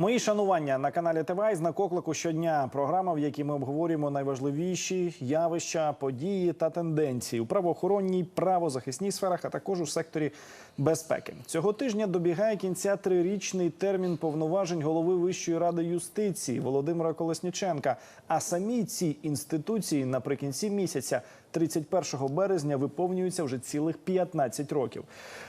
Мої шанування на каналі ТВ знак оклику щодня. Програма, в якій ми обговорюємо найважливіші явища, події та тенденції у правоохоронній, правозахисній сферах, а також у секторі безпеки. Цього тижня добігає кінця трирічний термін повноважень голови Вищої ради юстиції Володимира Колесніченка. А самій цій інституції наприкінці місяця. 31 березня виповнюється вже цілих 15 років.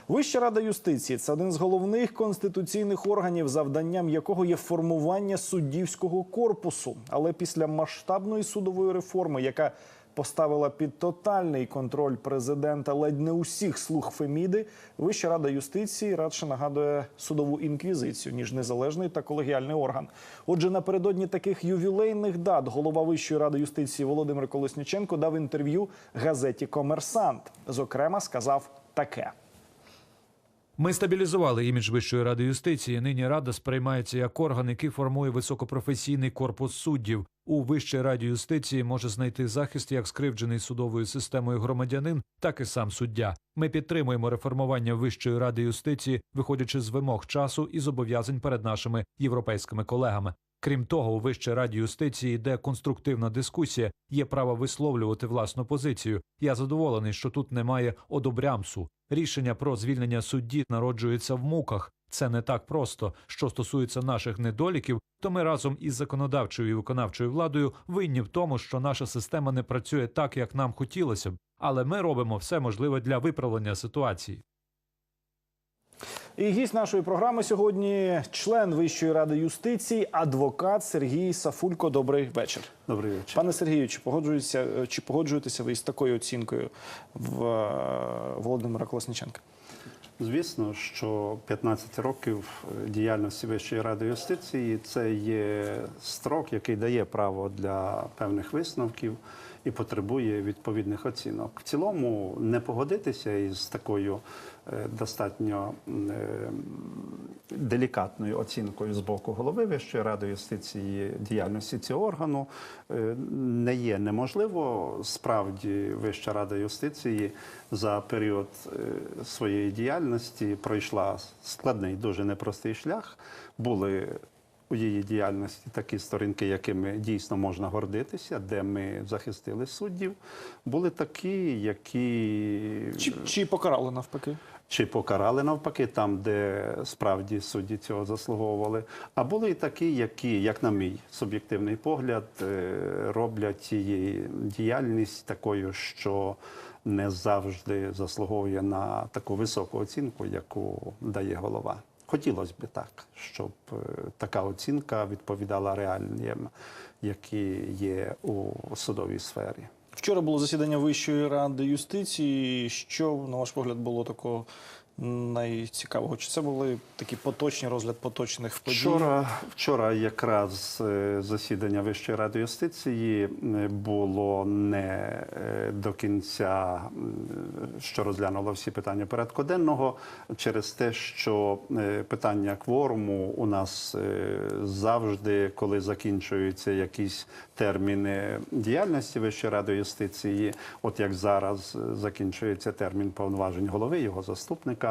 Вища рада юстиції це один з головних конституційних органів, завданням якого є формування суддівського корпусу. Але після масштабної судової реформи, яка поставила під тотальний контроль президента ледь не усіх слуг Феміди, Вища рада юстиції радше нагадує судову інквізицію ніж незалежний та колегіальний орган. Отже, напередодні таких ювілейних дат голова Вищої ради юстиції Володимир Колесніченко дав інтерв'ю газеті Комерсант. Зокрема, сказав таке. Ми стабілізували імідж Вищої ради юстиції. Нині рада сприймається як орган, який формує високопрофесійний корпус суддів. У Вищій раді юстиції може знайти захист як скривджений судовою системою громадянин, так і сам суддя. Ми підтримуємо реформування Вищої ради юстиції, виходячи з вимог часу і зобов'язань перед нашими європейськими колегами. Крім того, у Вищій раді юстиції йде конструктивна дискусія, є право висловлювати власну позицію. Я задоволений, що тут немає одобрямсу. Рішення про звільнення судді народжується в муках. Це не так просто. Що стосується наших недоліків, то ми разом із законодавчою і виконавчою владою винні в тому, що наша система не працює так, як нам хотілося б. Але ми робимо все можливе для виправлення ситуації. І гість нашої програми сьогодні член Вищої ради юстиції, адвокат Сергій Сафулько. Добрий вечір. Добрий вечір. Пане Сергію, чи погоджуєтеся, чи погоджуєтеся ви із такою оцінкою в е, Володимира Колесніченка? Звісно, що 15 років діяльності Вищої ради юстиції це є строк, який дає право для певних висновків і потребує відповідних оцінок. В цілому не погодитися із такою е, достатньо е, делікатною оцінкою з боку голови Вищої ради юстиції діяльності цього органу е, не є неможливо. Справді, Вища рада юстиції за період своєї діяльності пройшла складний, дуже непростий шлях. Були у її діяльності такі сторінки, якими дійсно можна гордитися, де ми захистили суддів. Були такі, які Чи, чи покарали навпаки? чи покарали навпаки, там, де справді судді цього заслуговували. А були і такі, які, як на мій суб'єктивний погляд, е, роблять її діяльність такою, що не завжди заслуговує на таку високу оцінку, яку дає голова. Хотілося б так, щоб е, така оцінка відповідала реальним, які є у судовій сфері. Вчора було засідання Вищої ради юстиції. Що, на ваш погляд, було такого найцікавого? Чи це були такі поточні розгляд поточних подій? Вчора, вчора якраз е, засідання Вищої ради юстиції е, було не е, до кінця, що розглянуло всі питання порядку денного, через те, що питання кворуму у нас завжди, коли закінчуються якісь терміни діяльності Вищої ради юстиції, от як зараз закінчується термін повноважень голови, його заступника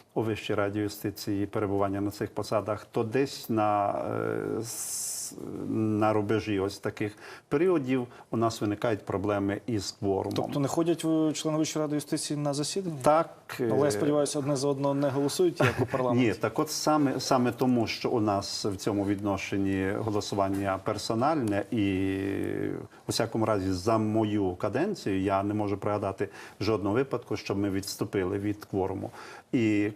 у Вищій раді юстиції перебування на цих посадах, то десь на, е, на рубежі ось таких періодів у нас виникають проблеми із кворумом. Тобто не ходять ви, члени Вищої ради юстиції на засідання? так, Але я е, сподіваюся, одне за одного не голосують, як у парламенті. Ні, так от саме, саме тому, що у нас в цьому відношенні голосування персональне, і у всякому разі за мою каденцію я не можу пригадати жодного випадку, щоб ми відступили від кворуму. І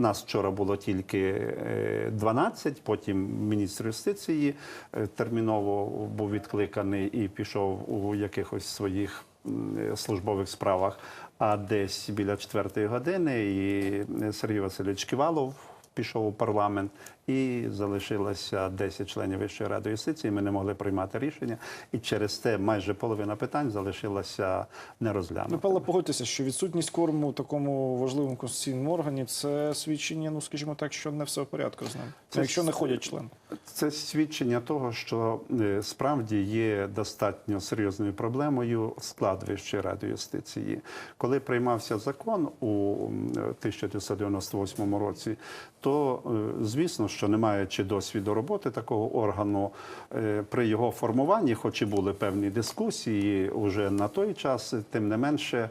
нас вчора було тільки е, 12, потім міністр юстиції е, терміново був відкликаний і пішов у якихось своїх е, службових справах. А десь біля четвертої години і е, Сергій Васильович Ківалов пішов у парламент, і залишилося 10 членів Вищої ради юстиції. Ми не могли приймати рішення, і через те майже половина питань залишилася Ну, нерозглянутими. Павло, погодьтеся, що відсутність корму у такому важливому конституційному органі це свідчення, ну скажімо так, що не все в порядку з ним. Це Ну, якщо не ходять члени. Це свідчення того, що е, справді є достатньо серйозною проблемою склад Вищої ради юстиції. Коли приймався закон у м, 1998 році, то е, звісно, що не маючи досвіду роботи такого органу, е, при його формуванні, хоч і були певні дискусії уже на той час, тим не менше.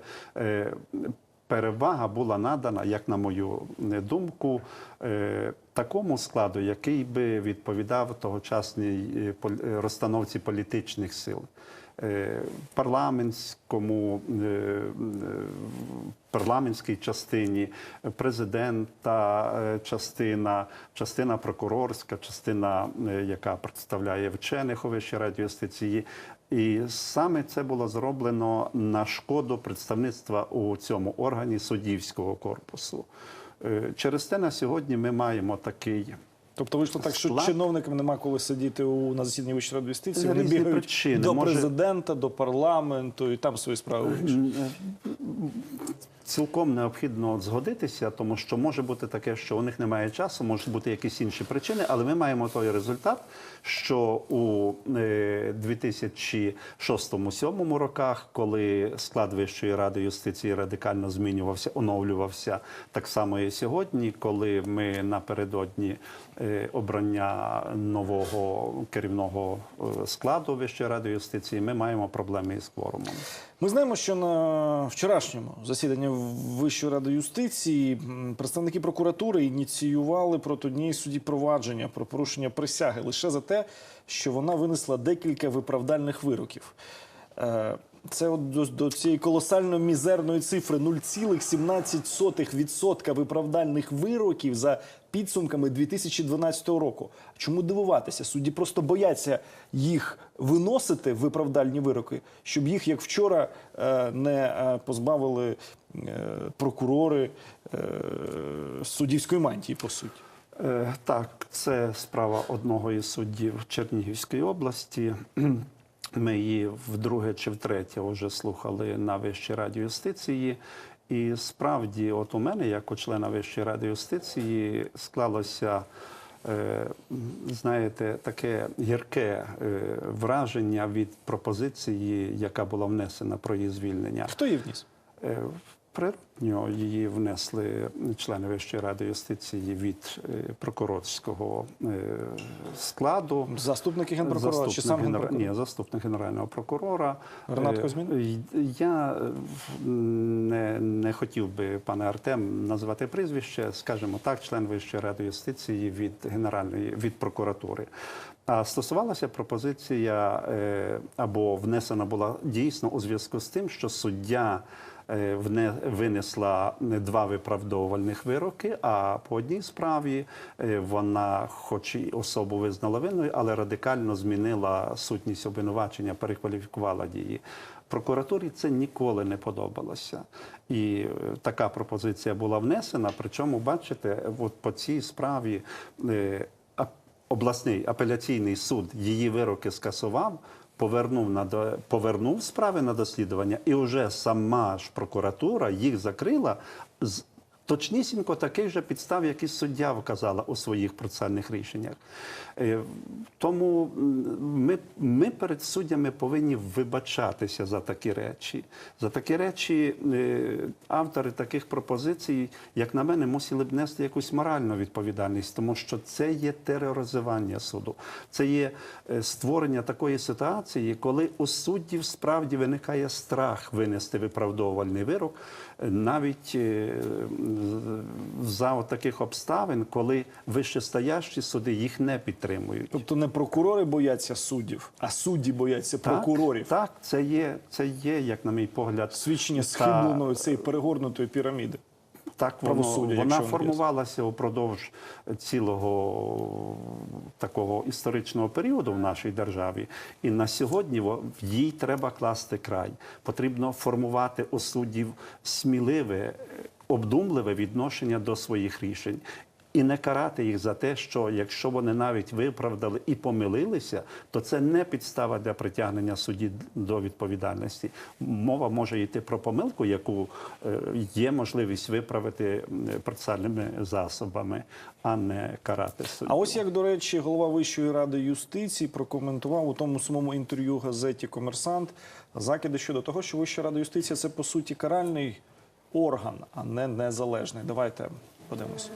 Перевага була надана, як на мою е, думку, е, такому складу, який би відповідав тогочасній е, розстановці політичних сил. Парламентському парламентській частині, президента частина, частина прокурорська, частина, яка представляє вчених у Вищій раді юстиції. І саме це було зроблено на шкоду представництва у цьому органі суддівського корпусу. Е, Через те на сьогодні ми маємо такий Тобто вийшло так, що Склад- чиновникам нема коли сидіти у на засіданні Вищої ради юстиції. Вони бігають причини. до Може- президента, до парламенту і там свої справи. Цілком необхідно згодитися, тому що може бути таке, що у них немає часу, можуть бути якісь інші причини, але ми маємо той результат, що у е, 2006-2007 роках, коли склад Вищої ради юстиції радикально змінювався, оновлювався, так само і сьогодні, коли ми напередодні е, обрання нового керівного е, складу Вищої ради юстиції, ми маємо проблеми із кворумом. Ми знаємо, що на вчорашньому засіданні Вищої ради юстиції представники прокуратури ініціювали проти однієї судді провадження про порушення присяги лише за те, що вона винесла декілька виправдальних вироків. Це от до, до цієї колосально мізерної цифри 0,17% виправдальних вироків за підсумками 2012 року. Чому дивуватися? Судді просто бояться їх виносити виправдальні вироки, щоб їх, як вчора, е, не е, позбавили е, прокурори суддівської мантії, по суті. Так, це справа одного із суддів Чернігівської області. Ми її вдруге чи втретє вже слухали на Вищій раді юстиції. І справді, от у мене, як у члена Вищої ради юстиції, склалося, е, знаєте, таке гірке е, враження від пропозиції, яка була внесена про її звільнення. Хто її вніс? Е, Природньо її внесли члени Вищої ради юстиції від е, прокурорського е, складу. Заступники генпрокурора чи сам генера- Ні, заступник генерального прокурора. Ренат Е, Козьмін? й- Я не, не хотів би, пане Артем, назвати прізвище, скажімо так, член Вищої ради юстиції від генеральної від прокуратури. А стосувалася пропозиція або внесена була дійсно у зв'язку з тим, що суддя винесла два виправдовувальних вироки, а по одній справі е, вона, хоч і особу визнала винною, але радикально змінила сутність обвинувачення, перекваліфікувала дії. Прокуратурі це ніколи не подобалося. І е, така пропозиція була внесена. Причому, бачите, от по цій справі е, обласний апеляційний суд її вироки скасував. Повернув на до- повернув справи на дослідування, і вже сама ж прокуратура їх закрила з точнісінько таких же підстав, які суддя вказала у своїх процесуальних рішеннях. Е, Тому ми, ми перед суддями повинні вибачатися за такі речі. За такі речі е, автори таких пропозицій, як на мене, мусили б нести якусь моральну відповідальність, тому що це є тероризування суду, це є е, створення такої ситуації, коли у суддів справді виникає страх винести виправдовувальний вирок, навіть за таких обставин, коли вищестоящі суди їх не підтримують. Тобто не прокурори бояться суддів, а судді бояться Так, прокурорів. Так, це є, це є, як на мій погляд, Свідчення та- схибленої цієї перегорнутої піраміди. Так, воно, вона формувалася упродовж цілого такого історичного періоду в нашій державі. І на сьогодні їй треба класти край. Потрібно формувати у суддів сміливе, обдумливе відношення до своїх рішень. І не карати їх за те, що якщо вони навіть виправдали і помилилися, то це не підстава для притягнення судді до відповідальності. Мова може йти про помилку, яку е, є можливість виправити процесуальними засобами, а не карати суддю. А ось як, до речі, голова Вищої ради юстиції прокоментував у тому самому інтерв'ю газеті Комерсант закиди щодо того, що Вища рада юстиції це по суті каральний орган, а не незалежний. Давайте подивимося.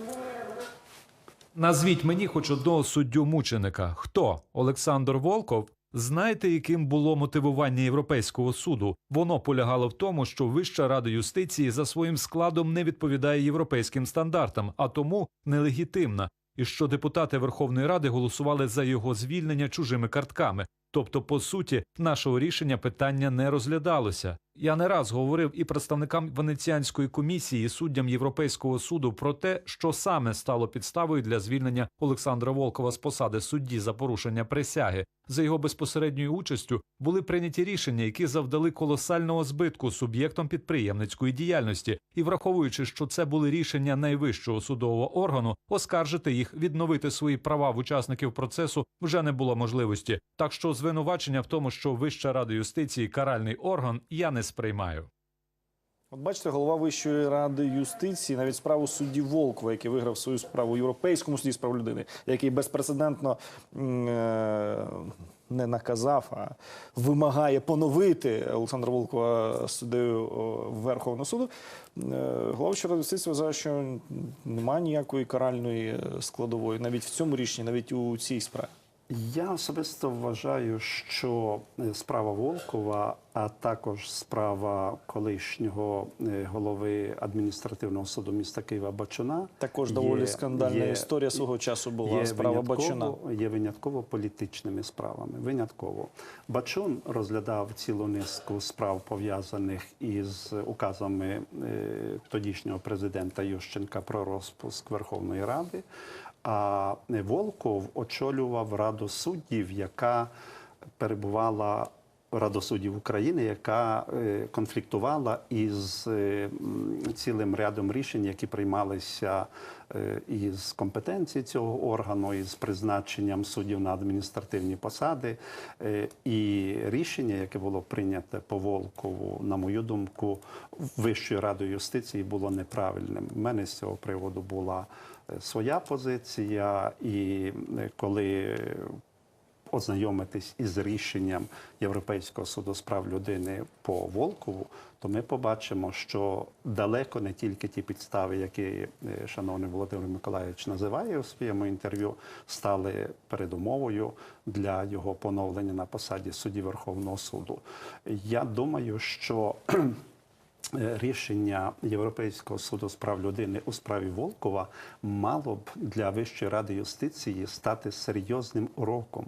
Назвіть мені хоч одного суддю мученика. Хто? Олександр Волков? Знаєте, яким було мотивування Європейського суду? Воно полягало в тому, що Вища рада юстиції за своїм складом не відповідає європейським стандартам, а тому нелегітимна. І що депутати Верховної Ради голосували за його звільнення чужими картками. Тобто, по суті, нашого рішення питання не розглядалося. Я не раз говорив і представникам Венеціанської комісії, і суддям Європейського суду про те, що саме стало підставою для звільнення Олександра Волкова з посади судді за порушення присяги. За його безпосередньою участю були прийняті рішення, які завдали колосального збитку суб'єктам підприємницької діяльності, і враховуючи, що це були рішення найвищого судового органу, оскаржити їх, відновити свої права в учасників процесу вже не було можливості. Так що звинувачення в тому, що Вища рада юстиції каральний орган, я не сприймаю. От бачите, голова Вищої ради юстиції навіть справу судді Волкова, який виграв свою справу у Європейському суді з прав людини, який безпрецедентно е, не наказав, а вимагає поновити Олександра Волкова суддею Верховного суду. Е, Голова Вищої ради юстиції вважає, що немає ніякої каральної е, складової навіть в цьому рішенні, навіть у цій справі. Я особисто вважаю, що е, справа Волкова, а також справа колишнього е, голови адміністративного суду міста Києва Бачуна Також є- доволі скандальна є- історія свого часу була є справа Бачуна. Є винятково політичними справами. Винятково. Бачун розглядав цілу низку справ, пов'язаних із указами е, тодішнього президента Ющенка про розпуск Верховної Ради. А Волков очолював Раду суддів, яка перебувала Раду суддів України, яка е, конфліктувала із е, цілим рядом рішень, які приймалися е, із компетенції цього органу, із призначенням суддів на адміністративні посади. І рішення, яке було прийняте по Волкову, на мою думку, Вищою радою юстиції було неправильним. У мене з цього приводу була своя позиція, і коли ознайомитись із рішенням Європейського суду з прав людини по Волкову, то ми побачимо, що далеко не тільки ті підстави, які е, шановний Володимир Миколаївич називає у своєму інтерв'ю, стали передумовою для його поновлення на посаді судді Верховного суду. Я думаю, що Е, Рішення Європейського суду з прав людини у справі Волкова мало б для Вищої ради юстиції стати серйозним уроком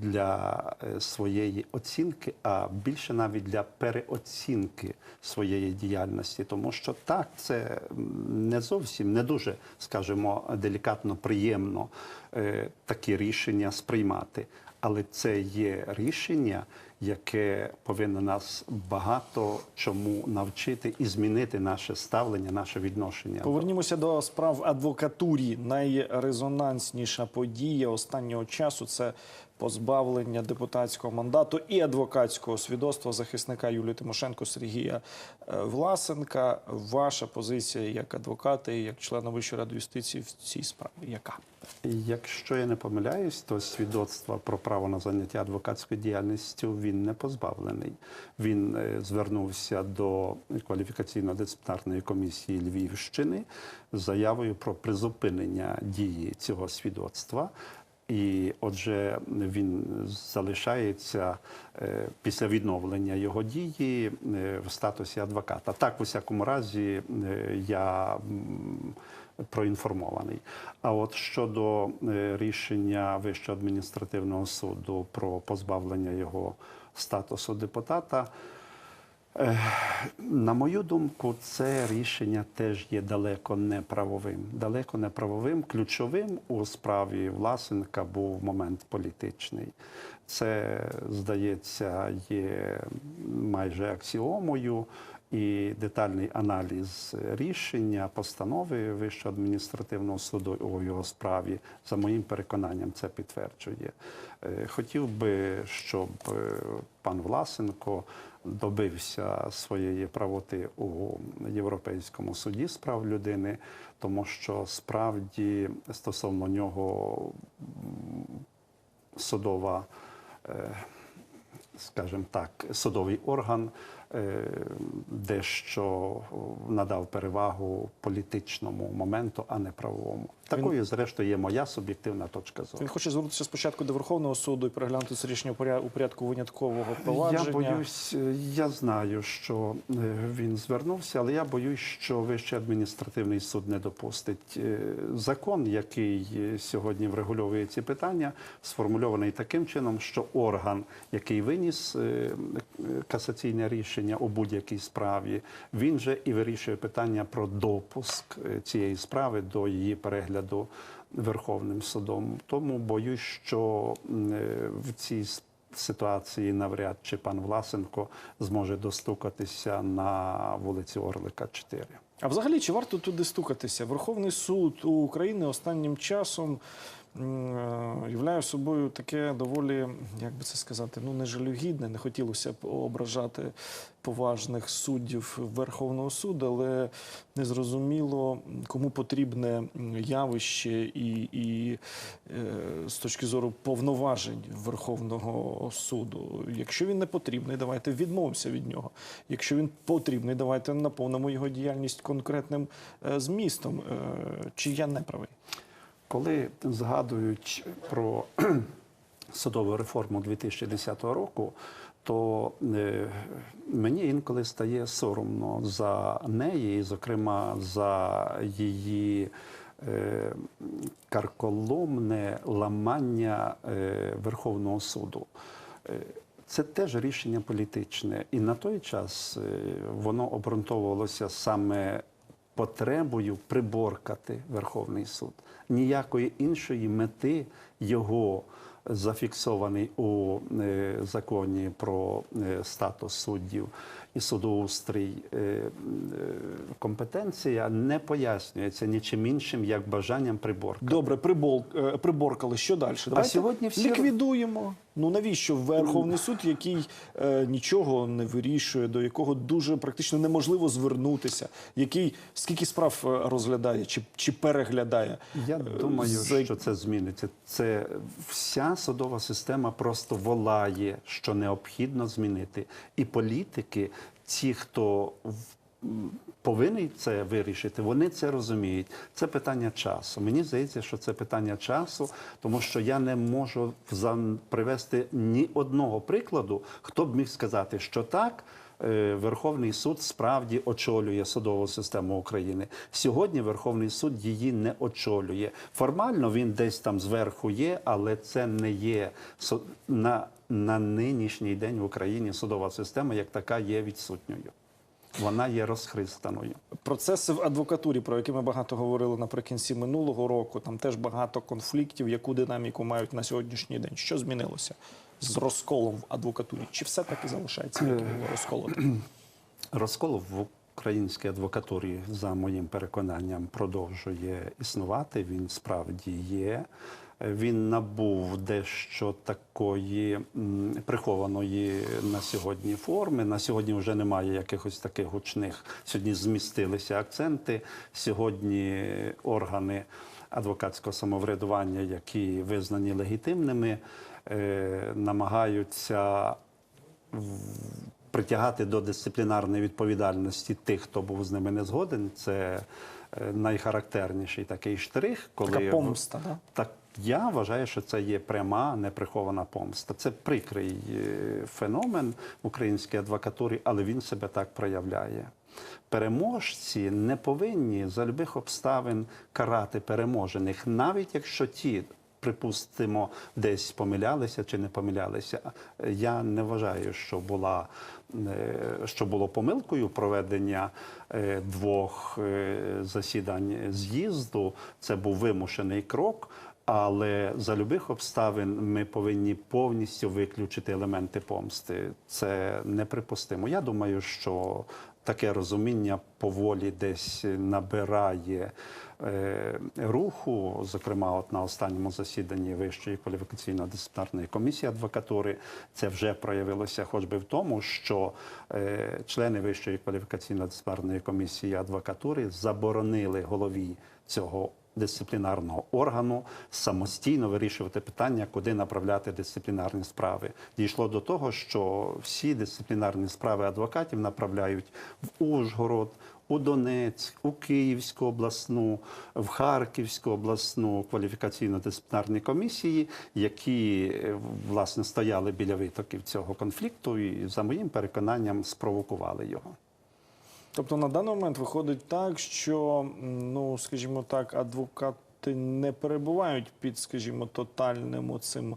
для е, своєї оцінки, а більше навіть для переоцінки своєї діяльності, тому що так це не зовсім не дуже, скажімо, делікатно приємно е, такі рішення сприймати. Але це є рішення, яке повинно нас багато чому навчити і змінити наше ставлення, наше відношення. Повернімося до справ адвокатурі. Найрезонансніша подія останнього часу це позбавлення депутатського мандату і адвокатського свідоцтва захисника Юлії Тимошенко Сергія е, Власенка. Ваша позиція як адвоката і як члена Вищої ради юстиції в цій справі? Яка? Якщо я не помиляюсь, то свідоцтва про право на заняття адвокатською діяльністю він не позбавлений. Він е, звернувся до кваліфікаційно-дисциплінарної комісії Львівщини з заявою про призупинення дії цього свідоцтва. І отже, він залишається е, після відновлення його дії е, в статусі адвоката. Так, в усякому разі, е, я проінформований. А от щодо рішення Вищого адміністративного суду про позбавлення його статусу депутата. Е, На мою думку, це рішення теж є далеко не правовим. Далеко не правовим. Ключовим у справі Власенка був момент політичний. Це, здається, є майже аксіомою. І детальний аналіз рішення постанови Вищого адміністративного суду у його справі, за моїм переконанням, це підтверджує. Е, Хотів би, щоб е, пан Власенко добився своєї правоти у Європейському суді з прав людини, тому що справді стосовно нього судова. е, скажімо так, судовий орган дещо надав перевагу політичному моменту, а не правовому. Такою, зрештою, є моя суб'єктивна точка зору. Він хоче звернутися спочатку до Верховного суду і переглянути це рішення у порядку виняткового провадження. Я боюсь, е, я знаю, що е, він звернувся, але я боюсь, що Вищий адміністративний суд не допустить. Е, Закон, який е, сьогодні врегульовує ці питання, сформульований таким чином, що орган, який виніс е, е, касаційне рішення у будь-якій справі, він же і вирішує питання про допуск е, цієї справи до її перегляду Верховним судом. Тому боюсь, що е, в цій ситуації навряд чи пан Власенко зможе достукатися на вулиці Орлика 4. А взагалі, чи варто туди стукатися? Верховний суд України останнім часом являє собою таке доволі, як би це сказати, ну не жалюгідне, не хотілося б ображати поважних суддів Верховного суду, але незрозуміло, кому потрібне явище і, і е, з точки зору повноважень Верховного суду. Якщо він не потрібний, давайте відмовимося від нього. Якщо він потрібний, давайте наповнимо його діяльність конкретним е, змістом. Е, Чи я не правий? Коли згадують про судову реформу 2010 року, то е, мені інколи стає соромно за неї, зокрема, за її е, карколомне ламання е, Верховного суду. Це теж рішення політичне, і на той час воно обґрунтовувалося саме потребою приборкати Верховний суд. Ніякої іншої мети його зафіксований у е, законі про е, статус суддів і судоустрій е, е, компетенція не пояснюється нічим іншим, як бажанням приборкати. Добре, прибол, е, приборкали. Що далі? Давайте сьогодні всі- ліквідуємо. Ну навіщо Верховний суд, який е, нічого не вирішує, до якого дуже практично неможливо звернутися, який скільки справ е, розглядає чи, чи переглядає? Я Е, думаю, за- що це зміниться. Це вся судова система просто волає, що необхідно змінити. І політики, ті, хто в- повинні це вирішити, вони це розуміють. Це питання часу. Мені здається, що це питання часу, тому що я не можу привести ні одного прикладу, хто б міг сказати, що так. е, Верховний суд справді очолює судову систему України. Сьогодні Верховний суд її не очолює. Формально він десь там зверху є, але це не є на, на нинішній день в Україні судова система як така є відсутньою. Вона є розхристаною. Процеси в адвокатурі, про які ми багато говорили наприкінці минулого року, там теж багато конфліктів, яку динаміку мають на сьогоднішній день. Що змінилося з розколом в адвокатурі? Чи все таки залишається яким було розколотим? Розкол в українській адвокатурі, за моїм переконанням, продовжує існувати. Він справді є. Він набув дещо такої прихованої на сьогодні форми. На сьогодні вже немає якихось таких гучних. Сьогодні змістилися акценти. Сьогодні органи адвокатського самоврядування, які визнані легітимними, е, намагаються притягати до дисциплінарної відповідальності тих, хто був з ними не згоден. Це найхарактерніший такий штрих, коли Така помста, да? так я вважаю, що це є пряма неприхована помста. Це прикрий е, феномен в українській адвокатурі, але він себе так проявляє. Переможці не повинні за любих обставин карати переможених, навіть якщо ті. Припустимо, десь помилялися чи не помилялися. Я не вважаю, що була е, що було помилкою проведення е, двох е, засідань з'їзду. Це був вимушений крок. Але за любих обставин ми повинні повністю виключити елементи помсти. Це неприпустимо. Я думаю, що таке розуміння поволі десь набирає е, руху. Зокрема, от на останньому засіданні Вищої кваліфікаційно-дисциплінарної комісії адвокатури це вже проявилося, хоч би в тому, що е, члени Вищої кваліфікаційно-дисциплінарної комісії адвокатури заборонили голові цього дисциплінарного органу самостійно вирішувати питання, куди направляти дисциплінарні справи. Дійшло до того, що всі дисциплінарні справи адвокатів направляють в Ужгород, у Донецьк, у Київську обласну, в Харківську обласну кваліфікаційно-дисциплінарні комісії, які е, власне стояли біля витоків цього конфлікту, і за моїм переконанням спровокували його. Тобто на даний момент виходить так, що ну, скажімо так, адвокати не перебувають під, скажімо, тотальним оцим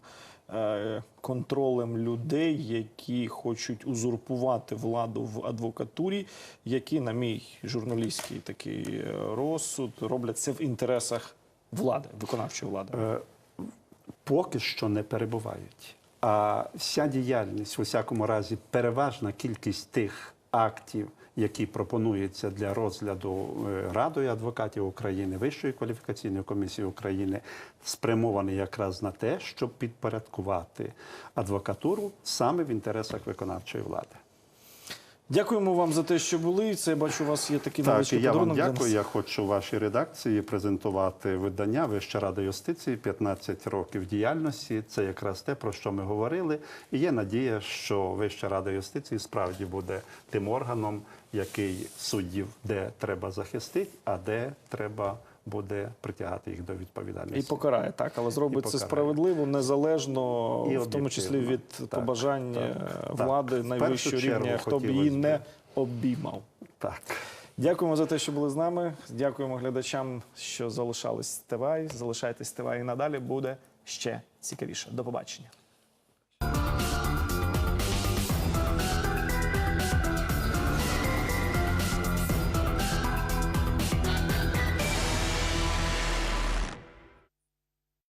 е, контролем людей, які хочуть узурпувати владу в адвокатурі, які, на мій журналістський такий е, розсуд, роблять це в інтересах влади, виконавчої влади. Е, поки що не перебувають. А вся діяльність, у всякому разі, переважна кількість тих актів, які пропонуються для розгляду е, Радою адвокатів України, Вищої кваліфікаційної комісії України, спрямований якраз на те, щоб підпорядкувати адвокатуру саме в інтересах виконавчої влади. Дякуємо вам за те, що були. Це я бачу, у вас є такий Так, я вам дякую. Я хочу вашій редакції презентувати видання Вища рада юстиції 15 років діяльності. Це якраз те, про що ми говорили. І є надія, що Вища рада юстиції справді буде тим органом, який суддів де треба захистити, а де треба буде притягати їх до відповідальності. І покарає, так, але зробить це справедливо, незалежно, І в тому числі від Так, побажання так, влади так. Найвищого рівня, хто б її не обіймав. Так. Дякуємо за те, що були з нами. Дякуємо глядачам, що залишались з ТВА. Залишайтесь з ТВА і надалі буде ще цікавіше. До побачення.